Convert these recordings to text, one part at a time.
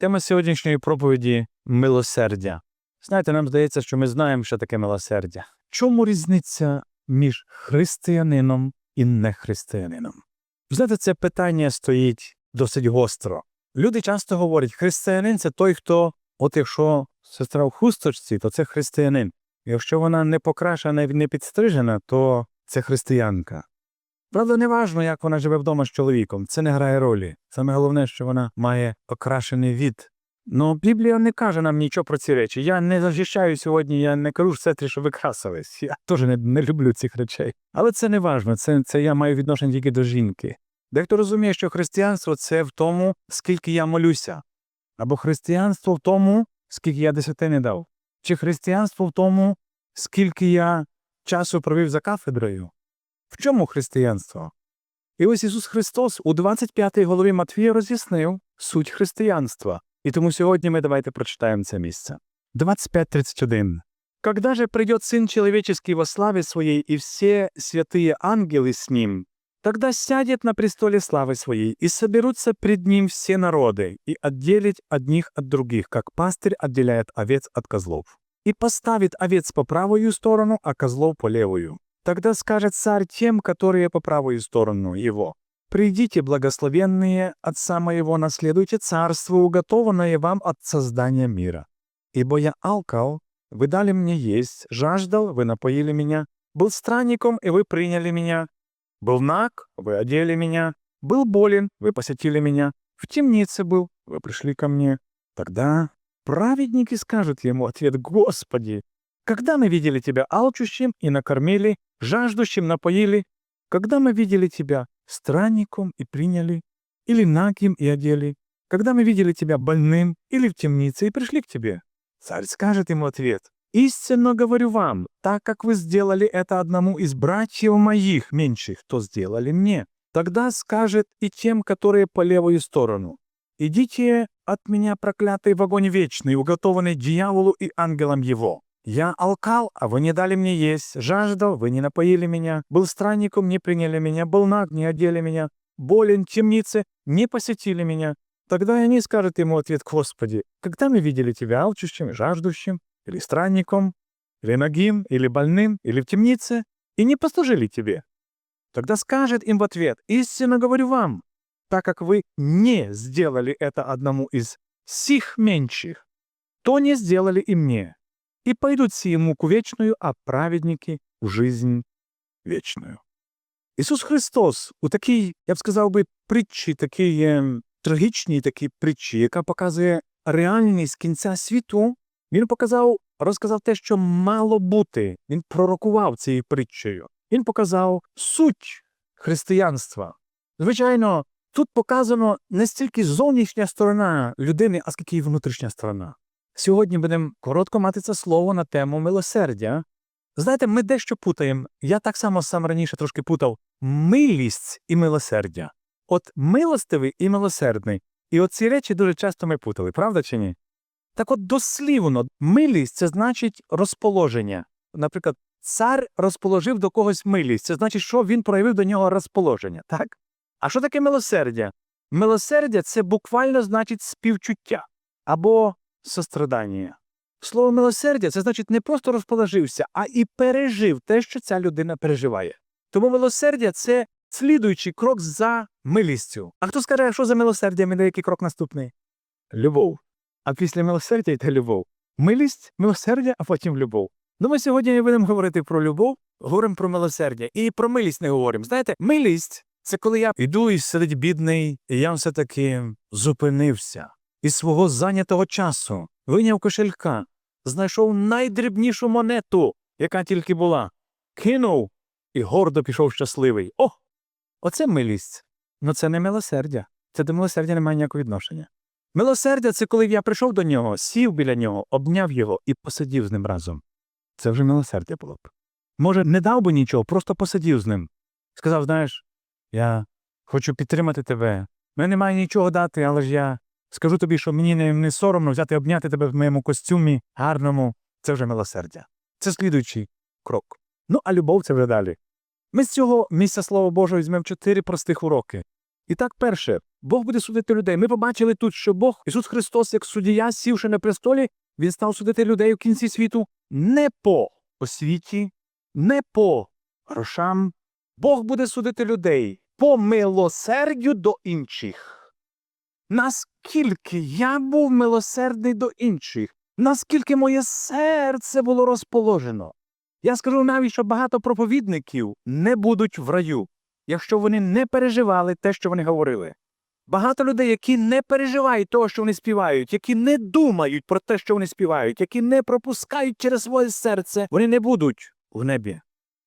Тема сьогоднішньої проповіді милосердя. Знаєте, нам здається, що ми знаємо, що таке милосердя. Чому різниця між християнином і нехристиянином? Знаєте, це питання стоїть досить гостро. Люди часто говорять, християнин це той, хто, от якщо сестра в хусточці, то це християнин. Якщо вона не покрашена і не підстрижена, то це християнка. Правда, не важно, як вона живе вдома з чоловіком, це не грає ролі. Саме головне, що вона має окрашений від. Ну, Біблія не каже нам нічого про ці речі. Я не захищаю сьогодні, я не кажу сестрі, що ви красились. Я теж не, не люблю цих речей. Але це не важно, це, це я маю відношення тільки до жінки. Дехто розуміє, що християнство це в тому, скільки я молюся, або християнство в тому, скільки я десятини дав, чи християнство в тому, скільки я часу провів за кафедрою. В чому християнство? І ось Ісус Христос у 25 голові Матвія роз'яснив суть християнства. І тому сьогодні ми давайте прочитаємо це місце. 25.31. «Когда же придет Сын Человеческий во славе Своей и все святые ангелы с Ним, тогда сядет на престоле славы Своей, и соберутся пред Ним все народы, и отделить одних от других, как пастырь отделяет овец от козлов. И поставит овец по правую сторону, а козлов по левую. Тогда скажет царь тем, которые по правую сторону его. «Придите, благословенные Отца моего, наследуйте царство, уготованное вам от создания мира. Ибо я алкал, вы дали мне есть, жаждал, вы напоили меня, был странником, и вы приняли меня, был наг, вы одели меня, был болен, вы посетили меня, в темнице был, вы пришли ко мне». Тогда праведники скажут ему ответ «Господи, когда мы видели тебя алчущим и накормили, жаждущим напоили, когда мы видели тебя странником и приняли, или нагим и одели, когда мы видели тебя больным или в темнице и пришли к тебе? Царь скажет ему ответ, «Истинно говорю вам, так как вы сделали это одному из братьев моих меньших, то сделали мне». Тогда скажет и тем, которые по левую сторону, «Идите от меня, проклятый в огонь вечный, уготованный дьяволу и ангелам его». Я алкал, а вы не дали мне есть, жаждал, вы не напоили меня, был странником, не приняли меня, был наг, не одели меня, болен, в темнице, не посетили меня. Тогда они скажут ему ответ, Господи, когда мы видели тебя алчущим, жаждущим, или странником, или нагим, или больным, или в темнице, и не послужили тебе? Тогда скажет им в ответ, истинно говорю вам, так как вы не сделали это одному из сих меньших, то не сделали и мне. И пойдут сие муку вечную, а праведники в жизнь вечную. Ісус Христос у такій, я б сказав би, притчі, такій трагічній такій притчі, яка показує реальність кінця світу, він показав, розказав те, що мало бути. Він пророкував цією притчею. Він показав суть християнства. Звичайно, тут показано не стільки зовнішня сторона людини, а скільки і внутрішня сторона. Сьогодні будемо коротко мати це слово на тему милосердя. Знаєте, ми дещо путаємо. Я так само сам раніше трошки путав милість і милосердя. От милостивий і милосердний. І от ці речі дуже часто ми путали, правда чи ні? Так от дослівно, милість це значить розположення. Наприклад, цар розположив до когось милість. Це значить, що він проявив до нього розположення, так? А що таке милосердя? Милосердя це буквально значить співчуття або сострадання. Слово милосердя це значить не просто розположився, а і пережив те, що ця людина переживає. Тому милосердя це слідуючий крок за милістю. А хто скаже, що за милосердя іде який крок наступний? Любов. А після милосердя йде любов. Милість, милосердя, а потім любов. Ну ми сьогодні не будемо говорити про любов, говоримо про милосердя. І про милість не говоримо. Знаєте, милість це коли я йду і сидить бідний, і я все-таки зупинився із свого зайнятого часу, виняв кошелька, знайшов найдрібнішу монету, яка тільки була, кинув і гордо пішов щасливий. О! Оце милість. Ну це не милосердя. Це до милосердя немає ніякого відношення. Милосердя це коли я прийшов до нього, сів біля нього, обняв його і посидів з ним разом. Це вже милосердя було б. Може, не дав би нічого, просто посидів з ним. Сказав: знаєш, я хочу підтримати тебе. Мені немає нічого дати, але ж я Скажу тобі, що мені не, соромно взяти обняти тебе в моєму костюмі, гарному, це вже милосердя. Це слідуючий крок. Ну, а любов це вже далі. Ми з цього місця Слова Божого візьмемо чотири простих уроки. І так, перше, Бог буде судити людей. Ми побачили тут, що Бог, Ісус Христос, як суддя, сівши на престолі, Він став судити людей у кінці світу не по освіті, не по грошам. Бог буде судити людей по милосердю до інших. Наскільки я був милосердний до інших, наскільки моє серце було розположено. Я скажу навіть, що багато проповідників не будуть в раю, якщо вони не переживали те, що вони говорили. Багато людей, які не переживають того, що вони співають, які не думають про те, що вони співають, які не пропускають через своє серце, вони не будуть в небі.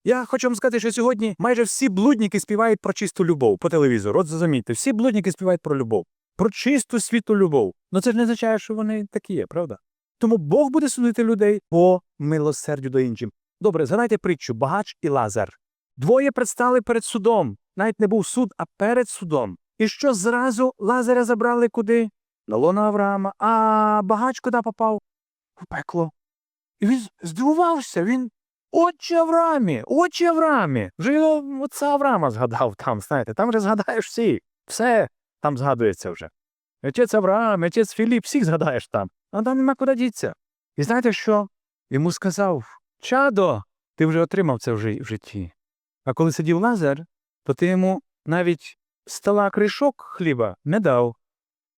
Я хочу вам сказати, що сьогодні майже всі блудники співають про чисту любов по телевізору. От зрозумійте, всі блудники співають про любов, про чисту світу любов. Ну це ж не означає, що вони такі є, правда? Тому Бог буде судити людей по милосердю до іншим. Добре, згадайте притчу Багач і Лазар. Двоє предстали перед судом. Навіть не був суд, а перед судом. І що зразу Лазаря забрали куди? На лона Авраама, а багач куди попав? У пекло. І він здивувався, він. Отче Авраамі, отче Авраамі. Вже його отця Авраама згадав там, знаєте, там вже згадаєш всі. Все там згадується вже. Отець Авраам, отець Філіп, всіх згадаєш там. А там нема куди діться. І знаєте що? Йому сказав: Чадо, ти вже отримав це в житті. А коли сидів Лазар, то ти йому навіть стола кришок хліба не дав,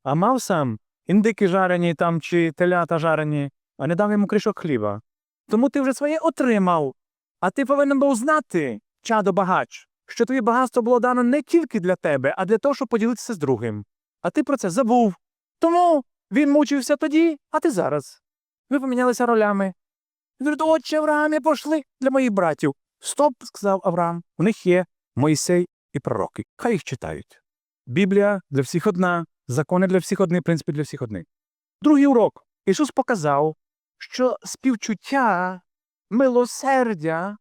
а мав сам індики жарені там чи телята жарені, а не дав йому кришок хліба. Тому ти вже своє отримав. А ти повинен був знати, чадо багач, що тобі багатство було дано не тільки для тебе, а для того, щоб поділитися з другим. А ти про це забув. Тому він мучився тоді, а ти зараз. Ви помінялися ролями. Він отче Авраамі, пошли для моїх братів. Стоп, сказав Авраам. У них є Мойсей і пророки. Хай їх читають. Біблія для всіх одна, закони для всіх одні, принципи для всіх одні. Другий урок. Ісус показав, що співчуття, милосердя,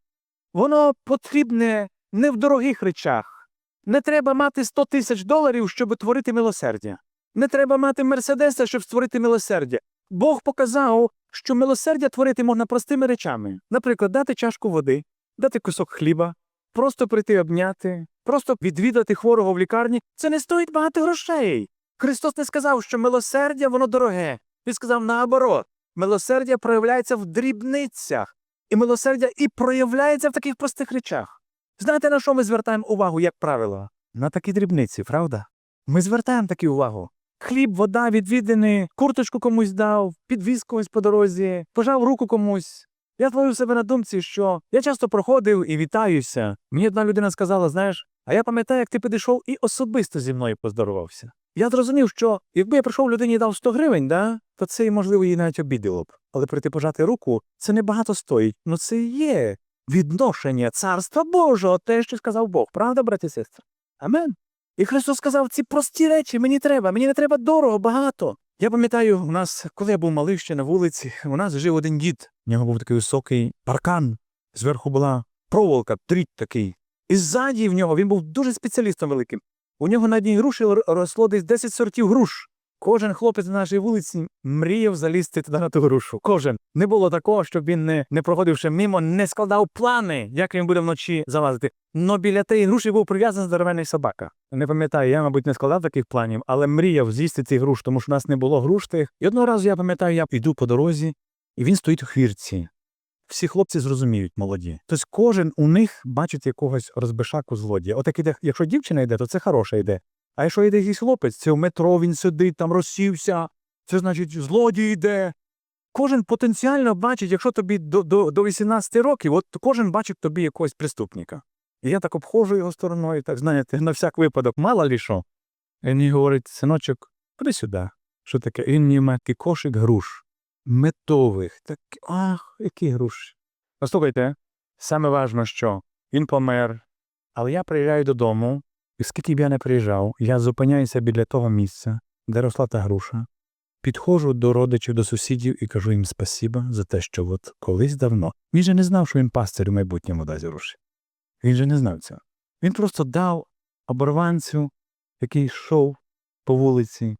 воно потрібне не в дорогих речах. Не треба мати 100 тисяч доларів, щоб творити милосердя. Не треба мати Мерседеса, щоб створити милосердя. Бог показав, що милосердя творити можна простими речами. Наприклад, дати чашку води, дати кусок хліба, просто прийти обняти, просто відвідати хворого в лікарні. Це не стоїть багато грошей. Христос не сказав, що милосердя воно дороге. Він сказав наоборот, милосердя проявляється в дрібницях, і милосердя і проявляється в таких простих речах. Знаєте, на що ми звертаємо увагу, як правило? На такі дрібниці, правда? Ми звертаємо таку увагу. Хліб, вода, відвідини, курточку комусь дав, підвіз когось по дорозі, пожав руку комусь. Я твою себе на думці, що я часто проходив і вітаюся. Мені одна людина сказала: знаєш, а я пам'ятаю, як ти підійшов і особисто зі мною поздоровався. Я зрозумів, що якби я прийшов людині і дав 100 гривень, да, то це, можливо, її навіть обідило б. Але прийти пожати руку це небагато стоїть. Ну це і є відношення царства Божого, те, що сказав Бог. Правда, браті і сестри? Амен. І Христос сказав, ці прості речі мені треба, мені не треба дорого, багато. Я пам'ятаю, у нас, коли я був малий ще на вулиці, у нас жив один дід. У нього був такий високий паркан. Зверху була проволока, тріть такий. І ззаді в нього він був дуже спеціалістом великим. У нього на одній груші росло десь 10 сортів груш. Кожен хлопець на нашій вулиці мріяв залізти туди на ту грушу. Кожен. Не було такого, щоб він, не, не проходивши мимо, не складав плани, як він буде вночі залазити. Но біля тієї груші був прив'язаний здоровенний собака. Не пам'ятаю, я, мабуть, не складав таких планів, але мріяв з'їсти цих груш, тому що у нас не було груш тих. І одного разу я пам'ятаю, я йду по дорозі, і він стоїть у хвірці. Всі хлопці зрозуміють, молоді. Тобто кожен у них бачить якогось розбишаку злодія. От як іде, якщо дівчина йде, то це хороша йде. А якщо йде якийсь хлопець, це в метро він сидить, там розсівся, це значить злодій йде. Кожен потенціально бачить, якщо тобі до, до, до 18 років, от кожен бачить тобі якогось преступника. І я так обходжу його стороною, так знаєте, на всяк випадок, мало лі що. І мені говорить, синочок, ходи сюди. Що таке? Він мені має такий кошик груш. Метових. Так, ах, які груші. Послухайте, саме важно, що він помер, але я приїжджаю додому, скільки б я не приїжджав, я зупиняюся біля того місця, де росла та груша, підходжу до родичів, до сусідів і кажу їм спасіба за те, що от колись давно. Він же не знав, що він пастир у майбутньому дасть груші. Він же не знав цього. Він просто дав оборванцю, який йшов по вулиці.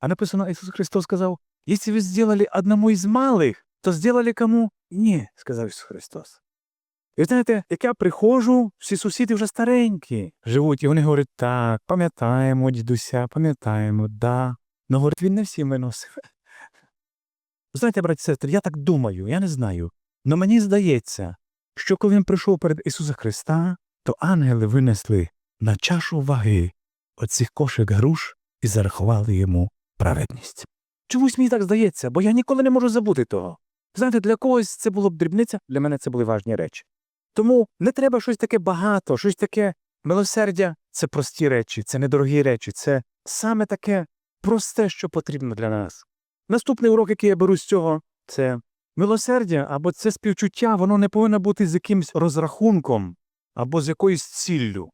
А написано, Ісус Христос сказав, якщо ви зробили одному із малих, то зробили кому? Ні, сказав Ісус Христос. І знаєте, як я приходжу, всі сусіди вже старенькі живуть, і вони говорять, так, пам'ятаємо, дідуся, пам'ятаємо, да. Ну, говорить, він не всім виносив. Знаєте, браті сестри, я так думаю, я не знаю. Но мені здається, що коли він прийшов перед Ісуса Христа, то ангели винесли на чашу ваги оцих кошик груш і зарахували йому праведність. Чомусь мені так здається, бо я ніколи не можу забути того. Знаєте, для когось це було б дрібниця, для мене це були важні речі. Тому не треба щось таке багато, щось таке милосердя це прості речі, це недорогі речі, це саме таке просте, що потрібно для нас. Наступний урок, який я беру з цього, це милосердя або це співчуття, воно не повинно бути з якимсь розрахунком або з якоюсь ціллю.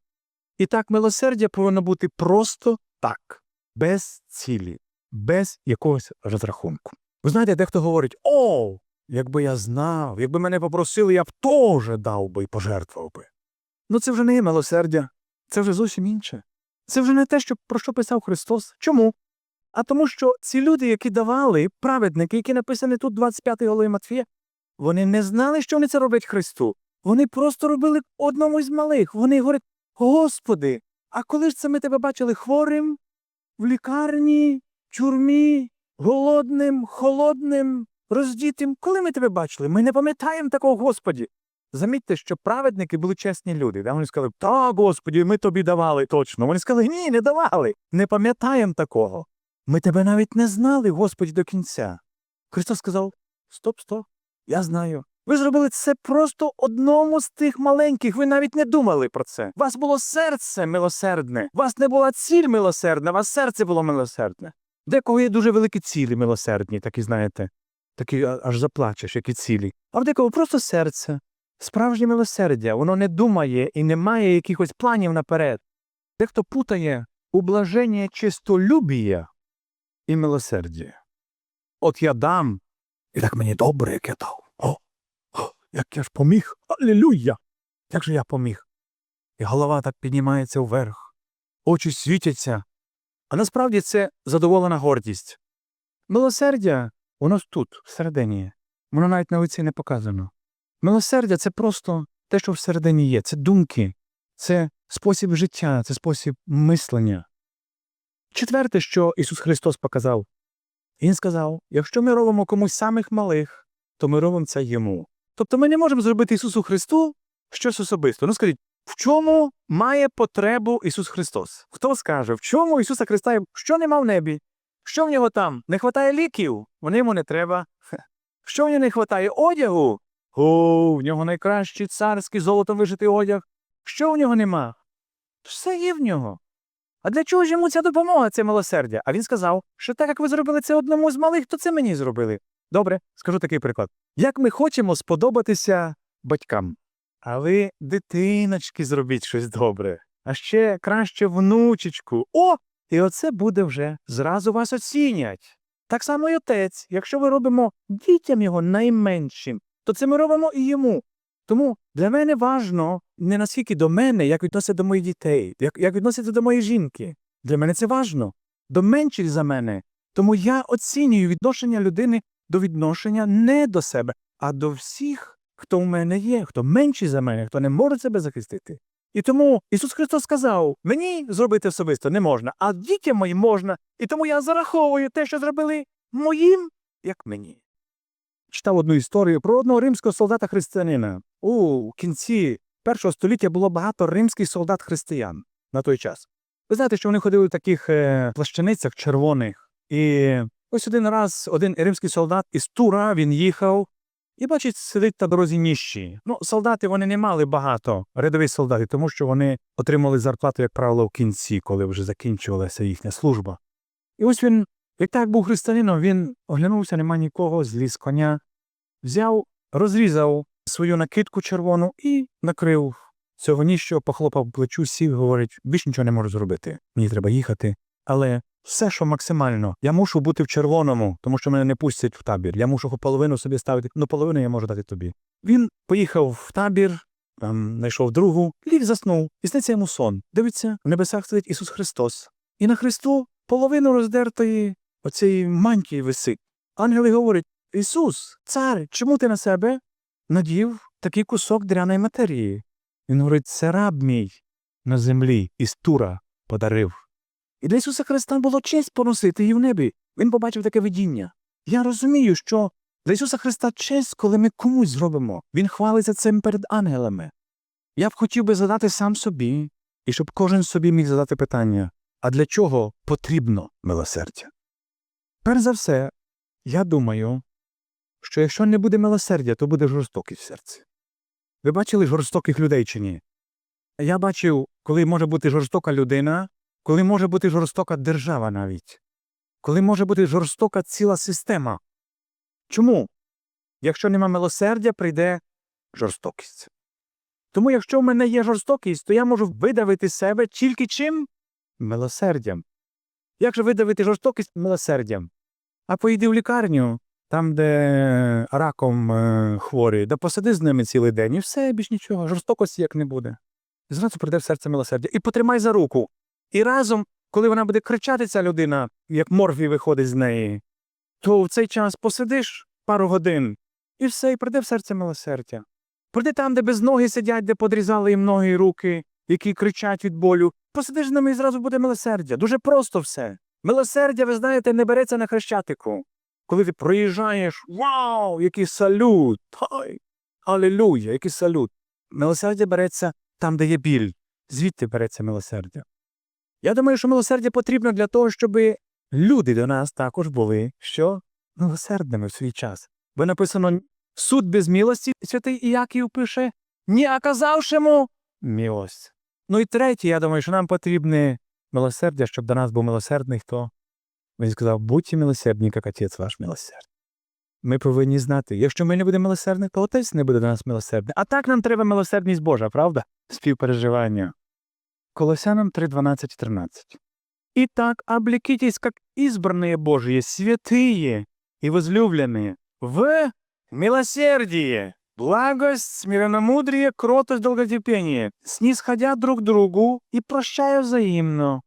І так, милосердя повинно бути просто так, без цілі, без якогось розрахунку. Ви знаєте, дехто говорить: О, якби я знав, якби мене попросили, я б теж дав би і пожертвував би. Ну це вже не є милосердя, це вже зовсім інше. Це вже не те, що, про що писав Христос. Чому? А тому, що ці люди, які давали, праведники, які написані тут 25 голови Матфія, вони не знали, що вони це роблять Христу. Вони просто робили одному з малих. Вони говорять: Господи, а коли ж це ми тебе бачили хворим, в лікарні, тюрмі, голодним, холодним, роздітим? Коли ми тебе бачили? Ми не пам'ятаємо такого, Господі. Замітьте, що праведники були чесні люди. Да? Вони сказали, так, Господі, ми тобі давали точно. Вони сказали, ні, не давали. Не пам'ятаємо такого. Ми тебе навіть не знали, Господі, до кінця. Христос сказав: Стоп, стоп, я знаю. Ви зробили це просто одному з тих маленьких, ви навіть не думали про це. Вас було серце милосердне, у вас не була ціль милосердна, у вас серце було милосердне. Декого є дуже великі цілі милосердні, такі, знаєте, такі а- аж заплачеш, які цілі. А в декого просто серце. Справжнє милосердя, воно не думає і не має якихось планів наперед. Дехто путає ублаження чистолюбія і милосердя. От я дам, і так мені добре, як я дав. О, о, як я ж поміг. Алілуя! Як же я поміг? І голова так піднімається вверх, очі світяться. А насправді це задоволена гордість. Милосердя, воно тут, всередині. Воно навіть на лиці не показано. Милосердя це просто те, що всередині є, це думки, це спосіб життя, це спосіб мислення. Четверте, що Ісус Христос показав, Він сказав: якщо ми робимо комусь самих малих, то ми робимо це йому. Тобто ми не можемо зробити Ісусу Христу щось особисто. Ну скажіть, в чому має потребу Ісус Христос? Хто скаже, в чому Ісуса Христа, що нема в небі? Що в нього там? Не вистачає ліків? Вони йому не треба. Що в нього не вистачає одягу? О, в нього найкращий царський золотом вишитий одяг. Що в нього нема? Все є в нього. А для чого ж йому ця допомога, це милосердя? А він сказав, що так як ви зробили це одному з малих, то це мені зробили. Добре, скажу такий приклад. Як ми хочемо сподобатися батькам, а ви, дитиночки, зробіть щось добре, а ще краще внучечку. О! І оце буде вже зразу вас оцінять. Так само й отець, якщо ми робимо дітям його найменшим, то це ми робимо і йому. Тому для мене важно не наскільки до мене, як відноситься до моїх дітей, як, як відноситься до моєї жінки. Для мене це важно. До менших за мене. Тому я оцінюю відношення людини до відношення не до себе, а до всіх, хто в мене є, хто менший за мене, хто не може себе захистити. І тому Ісус Христос сказав: мені зробити особисто не можна, а дітям моїм можна. І тому я зараховую те, що зробили моїм, як мені. Читав одну історію про одного римського солдата-християнина. У кінці першого століття було багато римських солдат-християн на той час. Ви знаєте, що вони ходили в таких е, плащаницях червоних. І ось один раз один римський солдат із Тура він їхав і бачить, сидить на дорозі ніщі. Ну, солдати вони не мали багато, рядові солдати, тому що вони отримали зарплату, як правило, в кінці, коли вже закінчувалася їхня служба. І ось він, як так був християнином, він оглянувся, нема нікого, зліз коня, взяв, розрізав свою накидку червону і накрив цього ніщо, похлопав плечу, сів, говорить, більш нічого не можу зробити. Мені треба їхати. Але все, що максимально, я мушу бути в червоному, тому що мене не пустять в табір. Я мушу половину собі ставити, ну половину я можу дати тобі. Він поїхав в табір, там знайшов другу, ліг заснув, і сниться йому сон. Дивиться, в небесах сидить Ісус Христос. І на Христу половину роздертої оцієї мантії висить. Ангели говорять: Ісус, цар, чому ти на себе надів такий кусок дряної матерії. Він говорить, це раб мій на землі із Тура подарив. І для Ісуса Христа було честь поносити її в небі. Він побачив таке видіння. Я розумію, що для Ісуса Христа честь, коли ми комусь зробимо. Він хвалиться цим перед ангелами. Я б хотів би задати сам собі, і щоб кожен собі міг задати питання, а для чого потрібно милосердя? Перш за все, я думаю, що якщо не буде милосердя, то буде жорстокість в серці. Ви бачили жорстоких людей чи ні? Я бачив, коли може бути жорстока людина, коли може бути жорстока держава навіть, коли може бути жорстока ціла система. Чому? Якщо нема милосердя, прийде жорстокість. Тому якщо в мене є жорстокість, то я можу видавити себе тільки чим? Милосердям. Як же видавити жорстокість милосердям? А поїди в лікарню, там, де раком е, хворі, да посиди з ними цілий день, і все, більш нічого, жорстокості як не буде. І зразу прийде в серце милосердя. І потримай за руку. І разом, коли вона буде кричати, ця людина, як морфій виходить з неї, то в цей час посидиш пару годин, і все, і прийде в серце милосердя. Прийди там, де без ноги сидять, де подрізали їм ноги і руки, які кричать від болю. Посидиш з ними і зразу буде милосердя. Дуже просто все. Милосердя, ви знаєте, не береться на хрещатику. Коли ти проїжджаєш, вау, який салют! Ой, Алілуя, який салют. Милосердя береться там, де є біль. Звідти береться милосердя. Я думаю, що милосердя потрібно для того, щоб люди до нас також були що милосердними в свій час. Бо написано суд без милості, святий Іаків пише, не оказавшому милость. Ну і третє, я думаю, що нам потрібне милосердя, щоб до нас був милосердний хто. Він сказав, будьте милосердні, як отець ваш милосердний. Ми повинні знати, якщо ми не будемо милосердні, то отець не буде до нас милосердний. А так нам треба милосердність Божа, правда? Співпереживання. Колосянам 3, 12, 13. Итак, облекитесь, как избранные Божьи, святые и возлюбленные, в милосердие, благость, смиренномудрие, кротость, долготерпение, снисходя друг другу и прощая взаимно.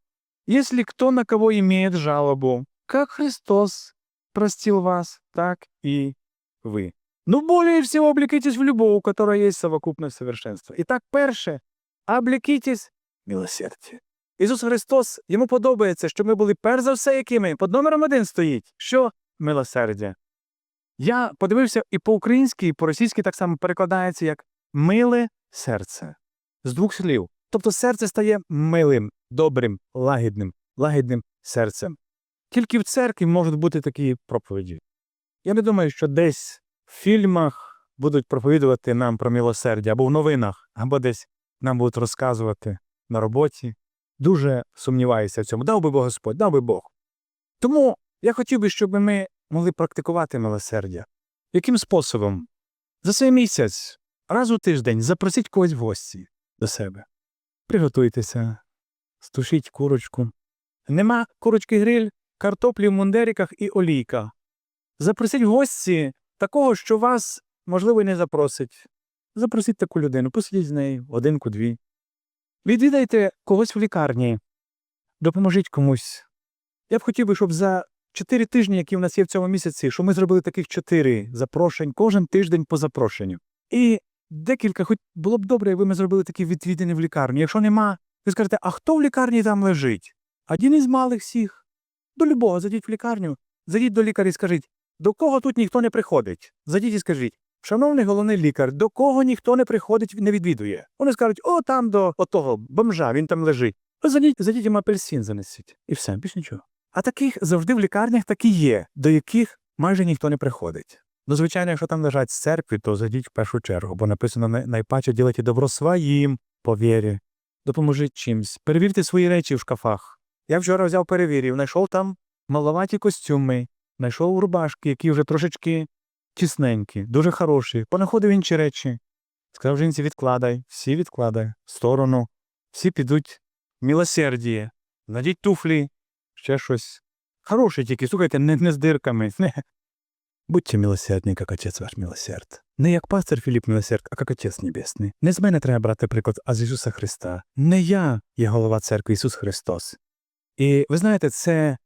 Если кто на кого имеет жалобу, как Христос простил вас, так и вы. Но более всего облекитесь в любовь, у которой есть совокупность совершенства. Итак, перше, облекитесь милосердя. Ісус Христос, йому подобається, щоб ми були перш за все якими. Під номером один стоїть. Що? Милосердя. Я подивився і по-українськи, і по-російськи так само перекладається як миле серце. З двох слів. Тобто серце стає милим, добрим, лагідним, лагідним серцем. Тільки в церкві можуть бути такі проповіді. Я не думаю, що десь в фільмах будуть проповідувати нам про милосердя, або в новинах, або десь нам будуть розказувати на роботі. Дуже сумніваюся в цьому. Дав би Бог Господь, дав би Бог. Тому я хотів би, щоб ми могли практикувати милосердя. Яким способом? За цей місяць, раз у тиждень запросіть когось в гості до себе. Приготуйтеся, стушіть курочку. Нема курочки гриль, картоплі в мундериках і олійка. Запросіть в гості такого, що вас, можливо, і не запросить. Запросіть таку людину, посидіть з нею, одинку-дві. Відвідайте когось в лікарні, допоможіть комусь. Я б хотів би, щоб за чотири тижні, які в нас є в цьому місяці, щоб ми зробили таких чотири запрошень, кожен тиждень по запрошенню. І декілька, хоч було б добре, якби ми зробили такі відвідини в лікарню. Якщо нема, ви скажете, а хто в лікарні там лежить? Один із малих всіх. До любого зайдіть в лікарню, зайдіть до лікаря і скажіть, до кого тут ніхто не приходить? Зайдіть і скажіть. Шановний головний лікар, до кого ніхто не приходить, не відвідує. Вони скажуть, о, там до отого бомжа, він там лежить. Зайдіть, зайдіть йому апельсин занесіть. І все, більш нічого. А таких завжди в лікарнях такі є, до яких майже ніхто не приходить. Ну, звичайно, якщо там лежать з церкви, то зайдіть в першу чергу, бо написано найпаче ділайте добро своїм по вірі. Допоможіть чимсь. Перевірте свої речі в шкафах. Я вчора взяв перевірив, знайшов там маловаті костюми, знайшов рубашки, які вже трошечки тісненькі, дуже хороші. Понаходив інші речі. Сказав жінці, відкладай, всі відкладай, в сторону. Всі підуть милосердіє. Надіть туфлі, ще щось. Хороше тільки, слухайте, не, не з дирками. Не. Будьте милосердні, як отець ваш милосерд. Не як пастор Філіп милосерд, а як отець небесний. Не з мене треба брати приклад, а з Ісуса Христа. Не я є голова церкви Ісус Христос. І ви знаєте, це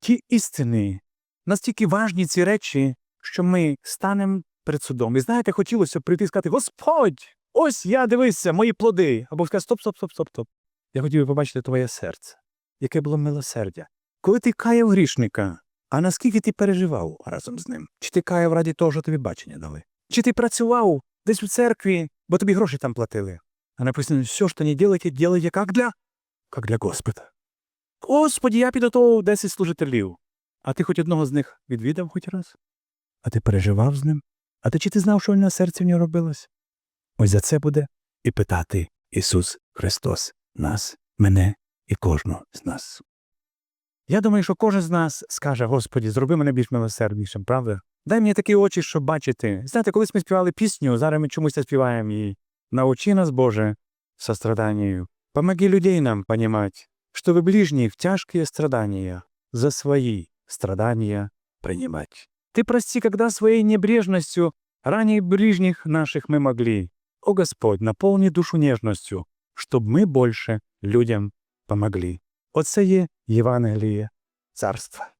ті істини, настільки важні ці речі, що ми станемо перед судом. І знаєте, хотілося прийти і сказати: Господь, ось я дивися, мої плоди. Або сказати, стоп, стоп, стоп, стоп, стоп. Я хотів би побачити твоє серце, яке було милосердя. Коли ти каяв грішника, а наскільки ти переживав разом з ним? Чи ти каяв раді того, що тобі бачення дали? Чи ти працював десь у церкві, бо тобі гроші там платили? А написано, все, що не делаете, делайте як для? Як для Господа. Господі, я підготував 10 служителів. А ти хоч одного з них відвідав хоч раз? А ти переживав з ним? А ти чи ти знав, що на серці в нього робилось? Ось за це буде і питати Ісус Христос нас, мене і кожного з нас. Я думаю, що кожен з нас скаже, Господі, зроби мене більш милосерднішим, правда? Дай мені такі очі, щоб бачити. Знаєте, колись ми співали пісню, зараз ми чомусь співаємо її. Научи нас, Боже, состраданию. Помоги людей нам понимать, что вы ближние в тяжкие страдания, за свои страдания принимать. Ты прости, когда своей небрежностью ранее ближних наших мы могли. О Господь, наполни душу нежностью, щоб ми більше людям помогли. Оце є Євангеліє царства.